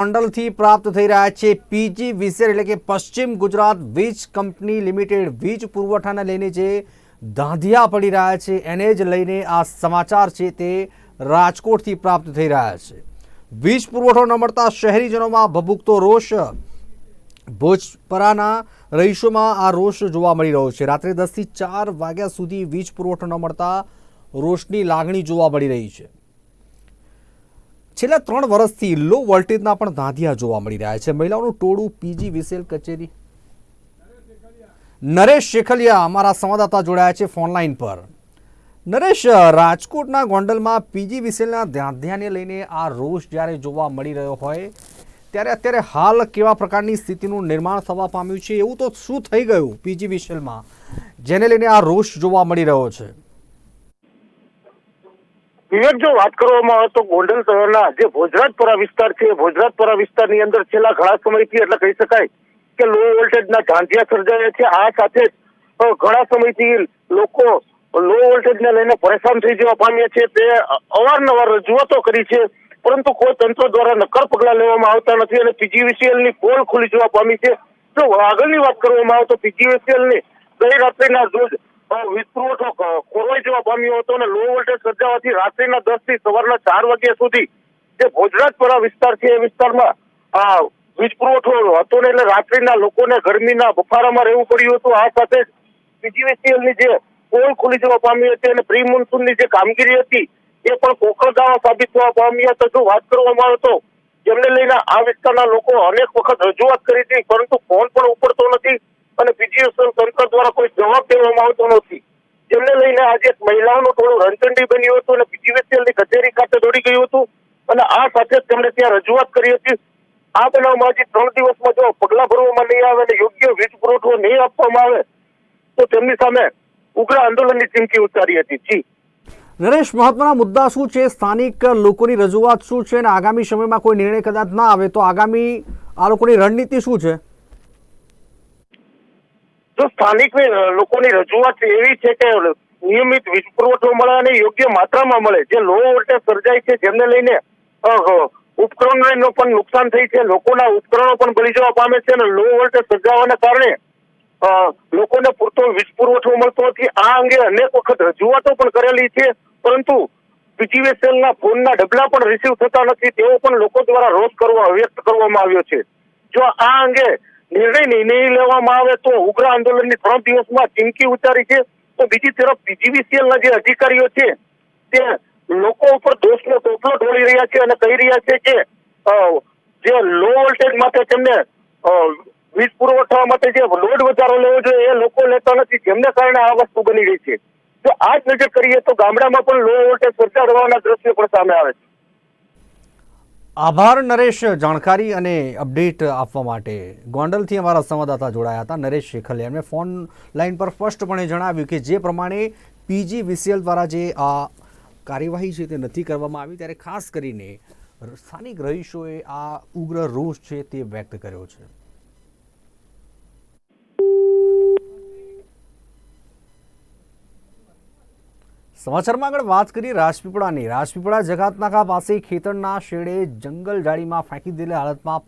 મંડળથી પ્રાપ્ત થઈ રહ્યા છે પીજી વિસેર એટલે કે પશ્ચિમ ગુજરાત વીજ કંપની લિમિટેડ વીજ પુરવઠાને લઈને જે ધાંધિયા પડી રહ્યા છે, એને જ લઈને આ સમાચાર છે તે રાજકોટથી પ્રાપ્ત થઈ રહ્યા છે. વીજ પુરવઠો ન મળતા શહેરીજનોમાં ભભૂકતો રોષ. ભોજપરાના રહીશોમાં આ રોષ જોવા મળી રહ્યો છે. રાત્રે દસથી ચાર વાગ્યા સુધી વીજ પુરવઠો ન મળતા રોષની લાગણી જોવા મળી રહી છે. છેલ્લા ત્રણ વર્ષથી લો વોલ્ટેજના પણ ધાંધિયા જોવા મળી રહ્યા છે. મહિલાઓનું ટોળું પીજી વિસેલ કચેરી. નરેશ શેખલિયા અમારા સંવાદદાતા જોડાયા છે ફોનલાઈન પર. નરેશ, રાજકોટના ગોંડલમાં પીજી વિસેલના ધાંધિયાને લઈને આ રોષ જ્યારે જોવા મળી રહ્યો હોય, ત્યારે અત્યારે હાલ કેવા પ્રકારની સ્થિતિનું નિર્માણ થવા પામ્યું છે? એવું તો શું થઈ ગયું પીજી વિસેલમાં, જેને લઈને આ રોષ જોવા મળી રહ્યો છે? વિવેક, જો વાત કરવામાં આવે તો ગોંડલ શહેરના જે ભોજરાજપુરા વિસ્તાર છે ભોજરાજપુરા વિસ્તારની અંદર છેલ્લા ઘણા સમયથી એટલે કહી શકાય કે લો વોલ્ટેજના ઝાંઝિયા સર્જાયા છે. આ સાથે ઘણા સમયથી લોકો લો વોલ્ટેજને લઈને પરેશાન થઈ જવા પામ્યા છે. તે અવારનવાર રજૂઆતો કરી છે, પરંતુ કોઈ તંત્ર દ્વારા નક્કર પગલાં લેવામાં આવતા નથી અને પીજીવીસીએલની પોલ ખુલી જવા પામી છે. જો આગળની વાત કરવામાં આવે તો પીજીવીસીએલની ગઈ રાત્રિના રોજ વીજ ખોરવાઈ જવા પામ્યો હતો અને લો વોલ્ટેજ સર્જાવાથી રાત્રિના દસથી સવારના ચાર વાગ્યા સુધી જે ભોજરાજપરા વિસ્તાર છે, એ વિસ્તારમાં, આ વીજ પુરવઠો હતો ને એટલે રાત્રિના લોકોને ગરમીના બફારામાં રહેવું પડ્યું હતું. આ સાથે જ પીજીવીસીએલની જે પોલ ખુલી જવા પામી હતી અને પ્રી મોન્સૂનની જે કામગીરી હતી, એ પણ કોકરદાવા સાબિત થવા પામી હતા. જો વાત કરવામાં આવે તો જેમને લઈને આ વિસ્તારના લોકો અનેક વખત રજૂઆત કરી હતી, પરંતુ ફોન પણ ઉપડતો નથી. અને પીજીવીસીએલ તંત્ર દ્વારા કોઈ જવાબ દેવામાં આવતો નથી. જેમને લઈને આજે એક મહિલાઓનું થોડું રણચંડી બન્યું હતું અને પીજીવીસીએલની કચેરી ખાતે દોડી ગયું હતું. અને આ સાથે જ તેમણે ત્યાં રજૂઆત કરી હતી. આ બનાવમાં હજી ત્રણ દિવસમાં જો પગલા ભરવામાં નહીં આવે અને યોગ્ય વીજ પુરવઠો નહીં આપવામાં આવે, તો તેમની સામે ઉગ્ર આંદોલનની ચીમકી ઉચ્ચારી હતી. જી. નરેશ, મહત્વના મુદ્દા શું છે? સ્થાનિક લોકોની રજૂઆત શું છે? અને આગામી સમયમાં કોઈ નિર્ણય કદાચ ના આવે, તો આગામી આ લોકોની રણનીતિ શું છે? જો સ્થાનિક લોકોની રજૂઆત એવી છે કે નિયમિત વીજ પુરવઠો મળે અને યોગ્ય માત્રામાં મળે, જે લો વોલ્ટેજ સર્જાય છે, જેમને લઈને ઉપકરણોને પણ નુકસાન થઈ છે, લોકોના ઉપકરણો પણ બળી જવા પામે છે અને લો વોલ્ટેજ સર્જાવાના કારણે લોકોને પૂરતો વીજ પુરવઠો મળતો નથી. આ અંગે અનેક વખત રજૂઆતો પણ કરેલી છે, પરંતુ પીજીવીએસએલના ફોનના ડબલા પણ રિસીવ થતા નથી. તેવો પણ લોકો દ્વારા રોષ કરવા વ્યક્ત કરવામાં આવ્યો છે. જો આ અંગે નિર્ણય નહીં લેવામાં આવે તો ઉગ્ર આંદોલનની ત્રણ દિવસમાં ચીમકી ઉતારી છે. તો બીજી તરફ બીજીવીસીએલના જે અધિકારીઓ છે, તે લોકો ઉપર દોષનો ટોપલો ઢોળી રહ્યા છે અને કહી રહ્યા છે કે જે લો વોલ્ટેજ માટે તેમને વીજ પુરવઠા માટે જે લોડ વધારો લેવો જોઈએ એ લોકો લેતા નથી. જેમને કારણે આ વસ્તુ બની રહી છે. જો આ જ નજર કરીએ તો ગામડામાં પણ લો વોલ્ટેજ સર્જાડવાના દ્રશ્યો પણ સામે આવે છે. આભાર નરેશ જાણકારી અને અપડેટ આપવા માટે. ગોંડલથી અમારા સંવાદદાતા જોડાયા હતા નરેશ શેખલે એમણે ફોન લાઈન પર સ્પષ્ટપણે જણાવ્યું કે જે પ્રમાણે પીજી વિસીએલ દ્વારા જે આ કાર્યવાહી છે તે નથી કરવામાં આવી, ત્યારે ખાસ કરીને સ્થાનિક રહીશોએ આ ઉગ્ર રોષ છે તે વ્યક્ત કર્યો છે. સમાચારમાં આગળ વાત કરીએ રાજપીપળાની. રાજપીપળા જગાતનાકા પાસે ખેતરના શેડે જંગલ જાળીમાં ફેંકી દીધેલી હાલતમાં